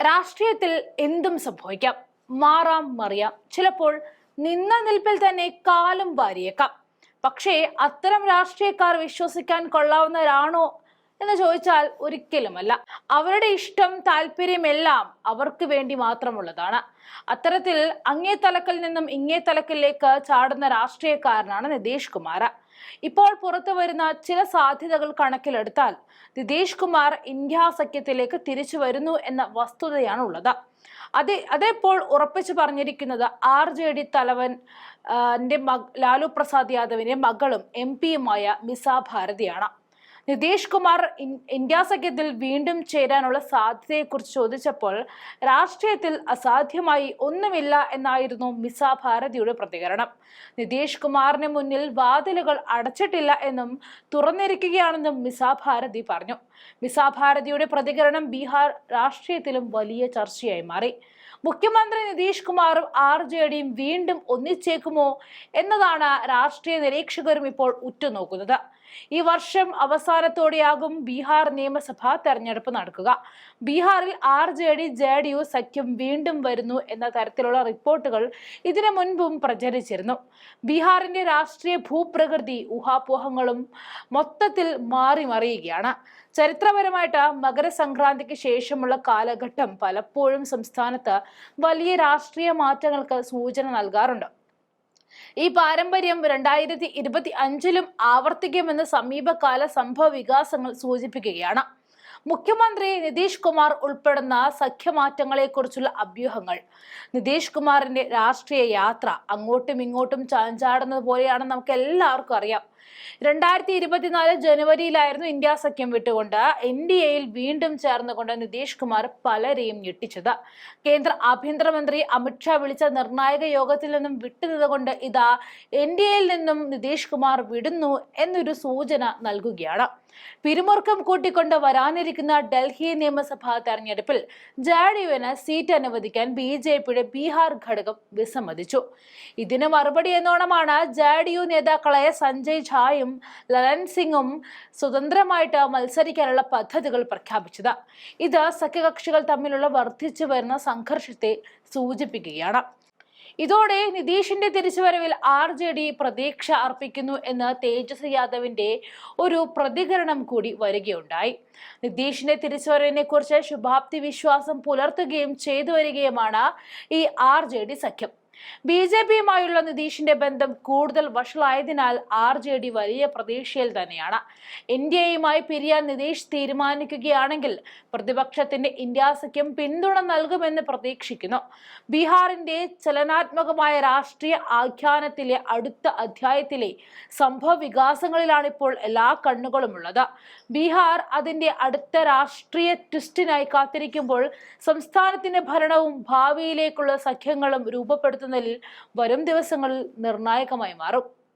രാഷ്ട്രീയത്തിൽ എന്തും സംഭവിക്കാം. മാറാം മറിയാം. ചിലപ്പോൾ നിന്ന നിൽപ്പിൽ തന്നെ കാലും വാരിയേക്കാം. പക്ഷേ അത്തരം രാഷ്ട്രീയക്കാർ വിശ്വസിക്കാൻ കൊള്ളാവുന്നവരാണോ എന്ന് ചോദിച്ചാൽ ഒരിക്കലുമല്ല. അവരുടെ ഇഷ്ടം താല്പര്യമെല്ലാം അവർക്ക് വേണ്ടി മാത്രമുള്ളതാണ്. അത്തരത്തിൽ അങ്ങേ തലക്കിൽ നിന്നും ഇങ്ങേ തലക്കിലേക്ക് ചാടുന്ന രാഷ്ട്രീയക്കാരനാണ് നിതീഷ് കുമാർ ഇപ്പോൾ പുറത്തു വരുന്ന ചില സാധ്യതകൾ കണക്കിലെടുത്താൽ നിതീഷ് കുമാർ ഇന്ത്യ സഖ്യത്തിലേക്ക് തിരിച്ചു വരുന്നു എന്ന വസ്തുതയാണ് ഉള്ളത് അതേ അതേപ്പോൾ ഉറപ്പിച്ചു പറഞ്ഞിരിക്കുന്നത് ആർ ജെ ഡി തലവൻ ലാലു പ്രസാദ് യാദവിന്റെ മകളും എം പിയുമായ മിസ ഭാരതിയാണ്. നിതീഷ് കുമാർ ഇന്ത്യ സഖ്യത്തിൽ വീണ്ടും ചേരാനുള്ള സാധ്യതയെക്കുറിച്ച് ചോദിച്ചപ്പോൾ രാഷ്ട്രീയത്തിൽ അസാധ്യമായി ഒന്നുമില്ല എന്നായിരുന്നു മിസ ഭാരതിയുടെ പ്രതികരണം. നിതീഷ് കുമാറിന് മുന്നിൽ വാതിലുകൾ അടച്ചിട്ടില്ല എന്നും തുറന്നിരിക്കുകയാണെന്നും മിസ ഭാരതി പറഞ്ഞു. മിസ ഭാരതിയുടെ പ്രതികരണം ബീഹാർ രാഷ്ട്രീയത്തിലും വലിയ ചർച്ചയായി മാറി. മുഖ്യമന്ത്രി നിതീഷ് കുമാറും ആർ ജെ ഡിയും വീണ്ടും ഒന്നിച്ചേക്കുമോ എന്നതാണ് രാഷ്ട്രീയ നിരീക്ഷകരും ഇപ്പോൾ ഉറ്റുനോക്കുന്നത്. ഈ വർഷം അവസാനത്തോടെയാകും ബീഹാർ നിയമസഭാ തെരഞ്ഞെടുപ്പ് നടക്കുക. ബീഹാറിൽ R J D J D U സഖ്യം വീണ്ടും വരുന്നു എന്ന തരത്തിലുള്ള റിപ്പോർട്ടുകൾ ഇതിനു മുൻപും പ്രചരിച്ചിരുന്നു. ബീഹാറിന്റെ രാഷ്ട്രീയ ഭൂപ്രകൃതി ഊഹാപോഹങ്ങളും മൊത്തത്തിൽ മാറി മറിയുകയാണ് ചരിത്രപരമായിട്ട് മകരസംക്രാന്തിക്ക് ശേഷമുള്ള കാലഘട്ടം പലപ്പോഴും സംസ്ഥാനത്ത് വലിയ രാഷ്ട്രീയ മാറ്റങ്ങൾക്ക് സൂചന നൽകാറുണ്ട്. ഈ പാരമ്പര്യം രണ്ടായിരത്തി ഇരുപത്തി അഞ്ചിലും ആവർത്തിക്കുമെന്ന് സമീപകാല സംഭവ വികാസങ്ങൾ സൂചിപ്പിക്കുകയാണ്. മുഖ്യമന്ത്രി നിതീഷ് കുമാർ ഉൾപ്പെടുന്ന സഖ്യമാറ്റങ്ങളെക്കുറിച്ചുള്ള അഭ്യൂഹങ്ങൾ. നിതീഷ് കുമാറിന്റെ രാഷ്ട്രീയ യാത്ര അങ്ങോട്ടും ഇങ്ങോട്ടും ചാഞ്ചാടുന്നത് പോലെയാണെന്ന് നമുക്ക് എല്ലാവർക്കും അറിയാം. രണ്ടായിരത്തി ഇരുപത്തിനാല് ജനുവരിയിലായിരുന്നു ഇന്ത്യ സഖ്യം വിട്ടുകൊണ്ട് എൻ ഡി എയിൽ വീണ്ടും ചേർന്നുകൊണ്ട് നിതീഷ് കുമാർ പലരെയും ഞെട്ടിച്ചത്. കേന്ദ്ര ആഭ്യന്തരമന്ത്രി അമിത്ഷാ വിളിച്ച നിർണായക യോഗത്തിൽ നിന്നും വിട്ടുനിന്നുകൊണ്ട് ഇതാ എൻ ഡി എയിൽ നിന്നും നിതീഷ് കുമാർ വിടുന്നു എന്നൊരു സൂചന നൽകുകയാണ്. പിരിമുറുക്കം കൂട്ടിക്കൊണ്ട് വരാനിരിക്കുന്ന ഡൽഹി നിയമസഭാ തെരഞ്ഞെടുപ്പിൽ ജെ ഡി യുവിന് സീറ്റ് അനുവദിക്കാൻ ബി ജെ പിയുടെ ബീഹാർ ഘടകം വിസമ്മതിച്ചു. ഇതിന് മറുപടി എന്നോണമാണ് ജെ ഡി യു നേതാക്കളായ സഞ്ജയ് ഝായും ലലൻ സിംഗും സ്വതന്ത്രമായിട്ട് മത്സരിക്കാനുള്ള പദ്ധതികൾ പ്രഖ്യാപിച്ചത്. ഇത് സഖ്യകക്ഷികൾ തമ്മിലുള്ള വർദ്ധിച്ചു വരുന്ന സംഘർഷത്തെ സൂചിപ്പിക്കുകയാണ്. ഇതോടെ നിതീഷിന്റെ തിരിച്ചുവരവിൽ ആർ ജെ ഡി പ്രതീക്ഷ അർപ്പിക്കുന്നു എന്ന് തേജസ് യാദവിന്റെ ഒരു പ്രതികരണം കൂടി വരികയുണ്ടായി. നിതീഷിന്റെ തിരിച്ചുവരവിനെ കുറിച്ച് ശുഭാപ്തി വിശ്വാസം പുലർത്തുകയും ചെയ്തു വരികയുമാണ് ഈ ആർ ജെ ഡി സഖ്യം. ബി ജെ പിയുമായുള്ള നിതീഷിന്റെ ബന്ധം കൂടുതൽ വഷളായതിനാൽ ആർ ജെ ഡി വലിയ പ്രതീക്ഷയിൽ തന്നെയാണ്. ഇന്ത്യയുമായി പിരിയാൻ നിതീഷ് തീരുമാനിക്കുകയാണെങ്കിൽ പ്രതിപക്ഷത്തിന്റെ ഇന്ത്യ സഖ്യം പിന്തുണ നൽകുമെന്ന് പ്രതീക്ഷിക്കുന്നു. ബീഹാറിന്റെ ചലനാത്മകമായ രാഷ്ട്രീയ ആഖ്യാനത്തിലെ അടുത്ത അധ്യായത്തിലെ സംഭവ വികാസങ്ങളിലാണ് ഇപ്പോൾ എല്ലാ കണ്ണുകളും ഉള്ളത് ബീഹാർ അതിന്റെ അടുത്ത രാഷ്ട്രീയ ട്വിസ്റ്റിനായി കാത്തിരിക്കുമ്പോൾ സംസ്ഥാനത്തിന്റെ ഭരണവും ഭാവിയിലേക്കുള്ള സഖ്യങ്ങളും രൂപപ്പെടുത്തുന്നതിൽ വരും ദിവസങ്ങളിൽ നിർണായകമായി മാറും.